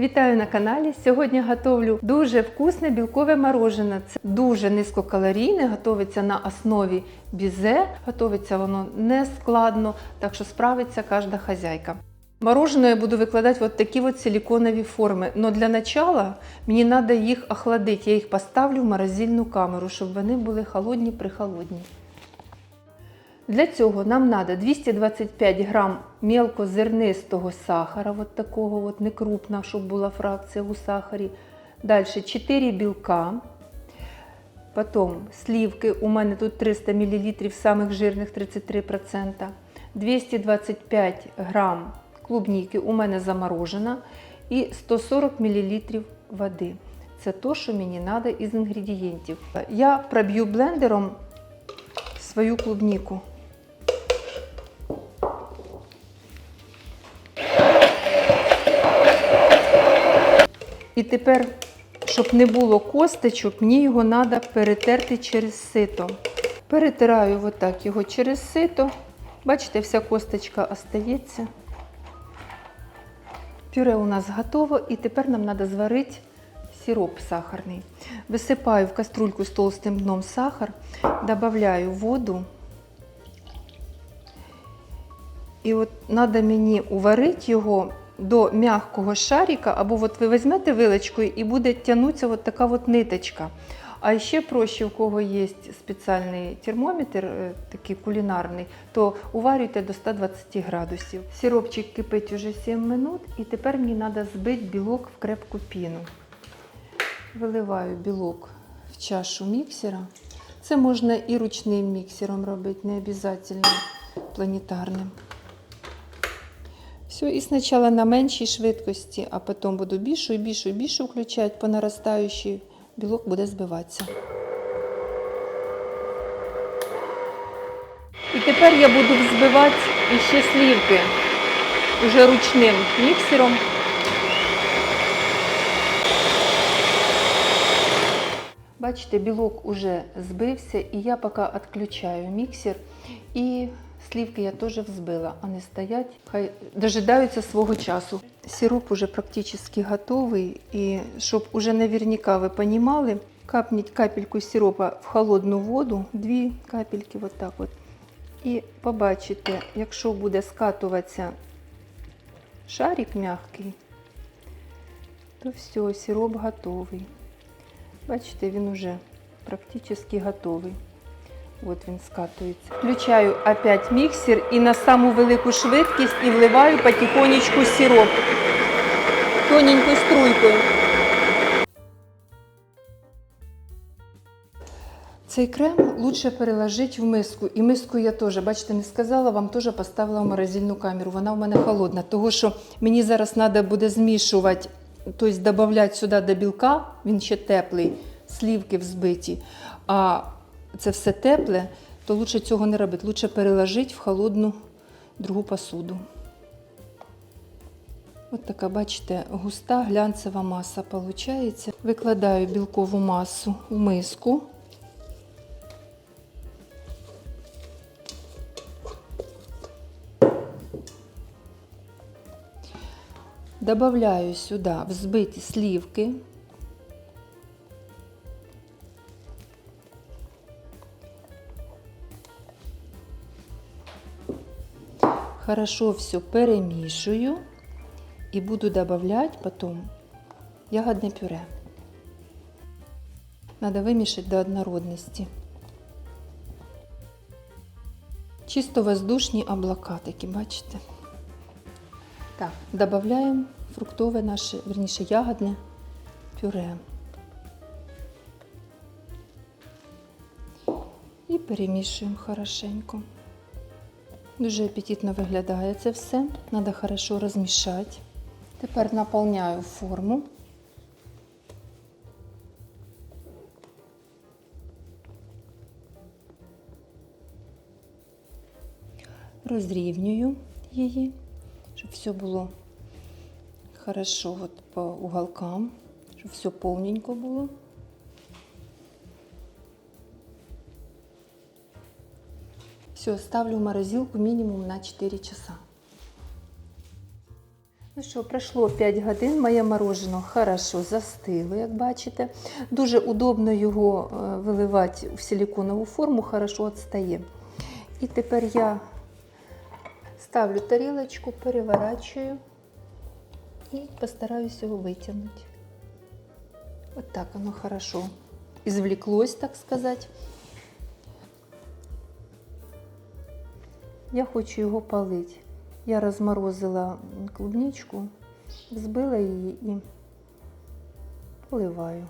Вітаю на каналі. Сьогодні готовлю дуже вкусне білкове морожене. Це дуже низькокалорійне, готується на основі бізе. Готується воно не складно, так що справиться кожна хазяйка. Мороженое я буду викладати в такі от силиконові форми. Но для начала мені треба їх охладити. Я їх поставлю в морозильну камеру, щоб вони були холодні прихолодні. Для цього нам треба 225 грам мелкозернистого сахара, от такого от не крупна, щоб була фракція у сахарі. Далі 4 білка. Потім сливки, у мене тут 300 мл самих жирних 33%. 225 грам клубніки у мене заморожена і 140 мл води. Це то, що мені треба із інгредієнтів. Я проб'ю блендером свою клубніку. І тепер, щоб не було косточок, мені його треба перетерти через сито. Перетираю отак його через сито. Бачите, вся косточка остається. Пюре у нас готово, і тепер нам треба зварити сироп сахарний. Висипаю в каструльку з толстим дном сахар, додаю воду. І от треба мені уварити його до м'якого шарика, або от ви візьмете вилочкою і буде тягнутися от така от ниточка. А ще проще, у кого є спеціальний термометр, е, такий кулінарний, то уварюйте до 120 градусів. Сиропчик кипить уже 7 минут, і тепер мені треба збити білок в крепку піну. Виливаю білок в чашу міксера. Це можна і ручним міксером робити, не обов'язково планетарним. Все, і спочатку на меншій швидкості, а потім буду більшу і більшу і більшу включати по наростаючій. Білок буде збиватися. І тепер я буду взбивати іще слівки уже ручним міксером. Бачите, білок уже збився, і я поки відключаю міксер. І слівки я теж взбила, вони стоять, хай дожидаються свого часу. Сироп уже практично готовий. І щоб уже наверняка ви розуміли, капніть капельку сиропа в холодну воду, дві капельки, вот так от. І побачите, якщо буде скатуватися шарик м'який, то все, сироп готовий. Бачите, він уже практично готовий. От він скатується. Включаю опять міксер і на саму велику швидкість і вливаю потихонечку сироп. Тоненькою струйкою. Цей крем лучше переложити в миску. І миску я теж, бачите, не сказала, вам теж поставила в морозильну камеру. Вона в мене холодна, тому що мені зараз треба буде змішувати, тобто додати сюди до білка, він ще теплий, слівки взбиті. А це все тепле, то лучше цього не робити. Лучше переложити в холодну другу посуду. От така, бачите, густа глянцева маса виходить. Викладаю білкову масу в миску. Добавляю сюди взбиті слівки. Хорошо все перемішую і буду добавлять потом ягодне пюре. Надо вимішати до однородності. Чисто воздушні облака такі, бачите? Так, додаємо фруктове наше, верніше ягодне пюре. І перемішуємо хорошенько. Дуже апетитно виглядає це все. Треба хорошо розмішати. Тепер наповняю форму. Розрівнюю її, щоб все було от по уголкам, щоб все повненько було. Все, ставлю в морозилку минимум на 4 часа. Ну що, пройшло 5 годин, моє мороженое хорошо застило, як бачите. Дуже удобно його е, виливати в силиконову форму, хорошо відстає. І тепер я ставлю тарілочку, переворачую і постараюсь його витягнути. От так воно хорошо извлеклось, так сказати. Я хочу його полити. Я розморозила клубничку, взбила її і поливаю.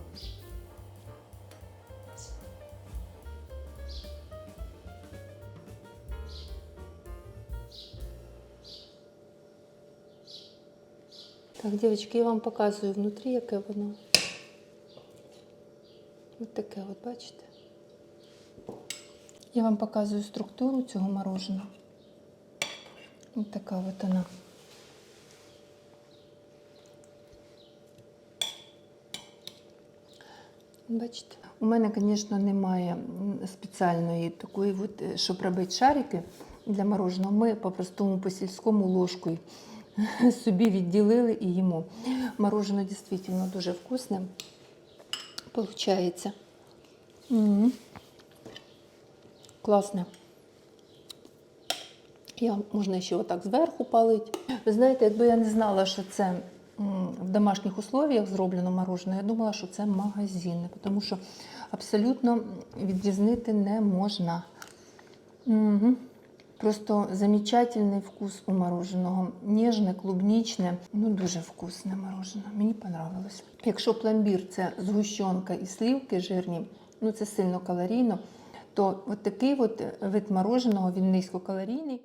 Так, дівчатки, я вам показую внутрі, яке воно. Ось таке, от бачите. Я вам показую структуру цього мороженого. Ось така от вона. Бачите, у мене, звісно, немає спеціальної такої, от, е, щоб робити шарики для мороженого. Ми по-простому по сільському ложкою собі відділили і їмо. Мороженое дійсно дуже вкусне. Получається. М. Класне. Я, можна ще отак зверху палити. Ви знаєте, якби я не знала, що це в домашніх условіях зроблено мороженое, я думала, що це магазинне, тому що абсолютно відрізнити не можна. Угу. Просто замечательний вкус у мороженого. Ніжне, клубнічне. Ну, дуже вкусне мороженое. Мені понравилось. Якщо пломбір це згущенка і сливки жирні, ну це сильно калорійно, то от такий от вид мороженого, він низькокалорійний.